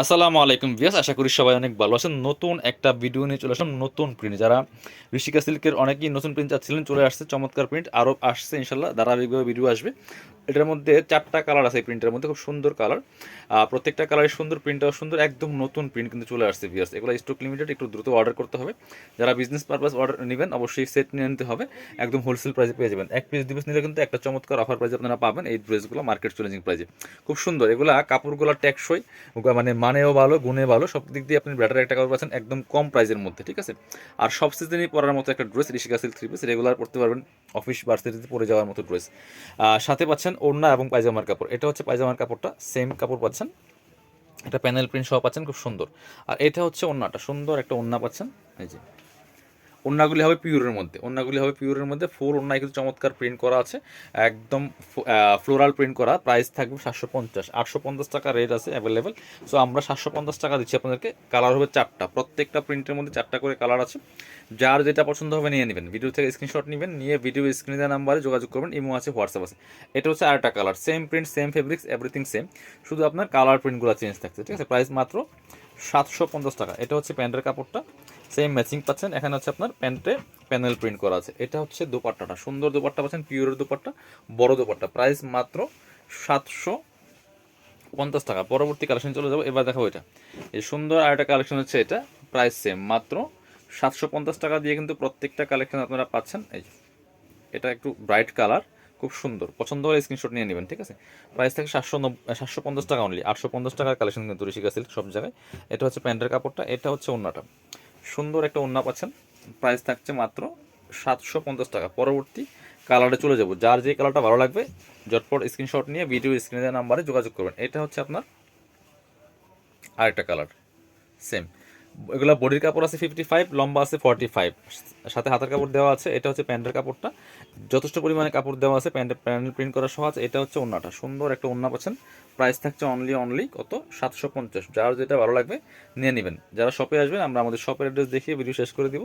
আসসালামু আলাইকুম ভিয়াস আশা করি সবাই অনেক ভালো আছেন। নতুন একটা ভিডিও নিয়ে চলে আসলাম নতুন প্রিন্ট যারা ঋষিকা সিল্কের অনেকেই নতুন প্রিন্ট চাচ্ছিলেন, চলে আসছে, চমৎকার প্রিন্ট আরও আসছে ইনশাল্লাহ, ধারাবাহিকভাবে ভিডিও আসবে। এটার মধ্যে চারটা কালার আছে এই প্রিন্টের মধ্যে, খুব সুন্দর কালার প্রত্যেকটা কালারের সুন্দর প্রিন্টটাও সুন্দর, একদম নতুন প্রিন্ট কিন্তু চলে আসছে ভিয়াস এগুলো স্টক লিমিটেড একটু দ্রুত অর্ডার করতে হবে। যারা বিজনেস পারপাস অর্ডার নেবেন, অবশ্যই সেট নিয়ে নিতে হবে। একদম হোলসেল প্রাইসে পেয়ে যাবেন। এক পিস দিবস নিলে কিন্তু একটা চমৎকার অফার প্রাইসে আপনারা পাবেন এই ড্রেসগুলো মার্কেট চ্যালেঞ্জিং প্রাইসে খুব সুন্দর। এগুলা কাপড়গুলো টেকসই মানে মানেও ভালো, গুণে ভালো, সব দিক দিয়ে আপনি ব্যাটার একটা কাপড় পাচ্ছেন একদম কম প্রাইসের মধ্যে, ঠিক আছে? আর সব সিজনই পরার মতো একটা dress Rishika silk three piece regular পড়তে পারবেন অফিস ভার্সিটিতে পরে যাওয়ার মতো ড্রেস সাথে পাচ্ছেন ওড়না এবং পায়জামার কাপড়। এটা হচ্ছে পায়জামার কাপড়টা সেম কাপড় পাচ্ছেন। এটা প্যানেল প্রিন্ট সহ পাচ্ছেন, খুব সুন্দর। আর এটা হচ্ছে ওড়নাটা, সুন্দর একটা ওড়না পাচ্ছেন। এই যে ওড়নাগুলি হবে পিওরের মধ্যে। ওড়নাগুলি হবে পিওরের মধ্যে। ফোর ওড়নায় কিন্তু চমৎকার প্রিন্ট করা আছে। একদম ফ্লোরাল প্রিন্ট করা। প্রাইস থাকবে সাতশো পঞ্চাশ। আটশো পঞ্চাশ টাকা রেট আছে অ্যাভেলেবেল সো আমরা সাতশো পঞ্চাশ টাকা দিচ্ছি আপনাদেরকে। কালার হবে চারটা। প্রত্যেকটা প্রিন্টের মধ্যে চারটা করে কালার আছে। যার যেটা পছন্দ হবে নিয়ে নেবেন। ভিডিও থেকে স্ক্রিনশট নেবেন। নিয়ে ভিডিও স্ক্রিনে দেওয়া নাম্বারে যোগাযোগ করবেন। ইমো আছে হোয়াটসঅ্যাপ আছে। এটা হচ্ছে আরেকটা colour same print same fabrics everything same শুধু আপনার কালার প্রিন্টগুলো চেঞ্জ থাকছে। ঠিক আছে? প্রাইস মাত্র সাতশো পঞ্চাশ টাকা। এটা হচ্ছে প্যান্টের কাপড়টা। সেম ম্যাচিং পাচ্ছেন। এখানে হচ্ছে আপনার প্যান্টে প্যানেল প্রিন্ট করা আছে। এটা হচ্ছে দোপাট্টাটা। সুন্দর দোপাট্টা পাচ্ছেন পিওরের দোপাট্টা, বড় দোপাট্টা। প্রাইস মাত্র সাতশো পঞ্চাশ টাকা। পরবর্তী কালেকশন চলে যাব। এবার দেখাবো এটা। এই সুন্দর আরেকটা কালেকশন হচ্ছে এটা। প্রাইস সেম মাত্র সাতশো পঞ্চাশ টাকা দিয়ে কিন্তু প্রত্যেকটা কালেকশন আপনারা পাচ্ছেন। এই এটা একটু ব্রাইট কালার খুব সুন্দর। পছন্দ হলে স্ক্রিনশট নিয়ে নেবেন, ঠিক আছে? প্রাইস থাকে সাতশো নব্বই সাতশো পঞ্চাশ টাকা অনলি আটশো পঞ্চাশ টাকার কালেকশন কিন্তু ঋষিকা সিল্ক সব জায়গায়। এটা হচ্ছে প্যান্টের কাপড়টা। এটা হচ্ছে ওন্নাটা। সুন্দর একটা ওন্না পাচ্ছেন। প্রাইস থাকছে মাত্র সাতশো পঞ্চাশ টাকা। পরবর্তী কালারে চলে যাব। যার যে কালারটা ভালো লাগবে জটপট স্ক্রিনশট নিয়ে ভিডিও স্ক্রিনে নাম্বারে যোগাযোগ করবেন। এটা হচ্ছে আপনার আরেকটা কালার সেম এগুলো বডির কাপড় আছে ফিফটি ফাইভ লম্বা আছে ফর্টি ফাইভ সাথে হাতের কাপড় দেওয়া আছে, এটা হচ্ছে প্যান্টের কাপড়টা। যথেষ্ট পরিমাণে কাপড় দেওয়া আছে প্যান্টের প্যান্ডেল প্রিন্ট করা সহ আছে, এটা হচ্ছে ওন্নাটা। সুন্দর একটা ওন্না পাচ্ছেন। প্রাইস থাকছে অনলি অনলি কত? সাতশো পঞ্চাশ। যার যেটা ভালো লাগবে, নিয়ে নেবেন। যারা শপে আসবেন, আমরা আমাদের শপের অ্যাড্রেস দেখিয়ে ভিডিও শেষ করে দিব।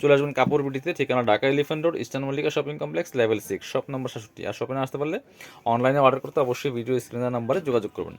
চলে আসবেন কাপড় বিটিতে ঠিকানা Dhaka elephant road eastern Mallika shopping complex level six shop নম্বর সাতষট্টি। আর শপে আসতে পারলে অনলাইনে অর্ডার করতে অবশ্যই ভিডিও স্ক্রিনের নাম্বারে যোগাযোগ করবেন।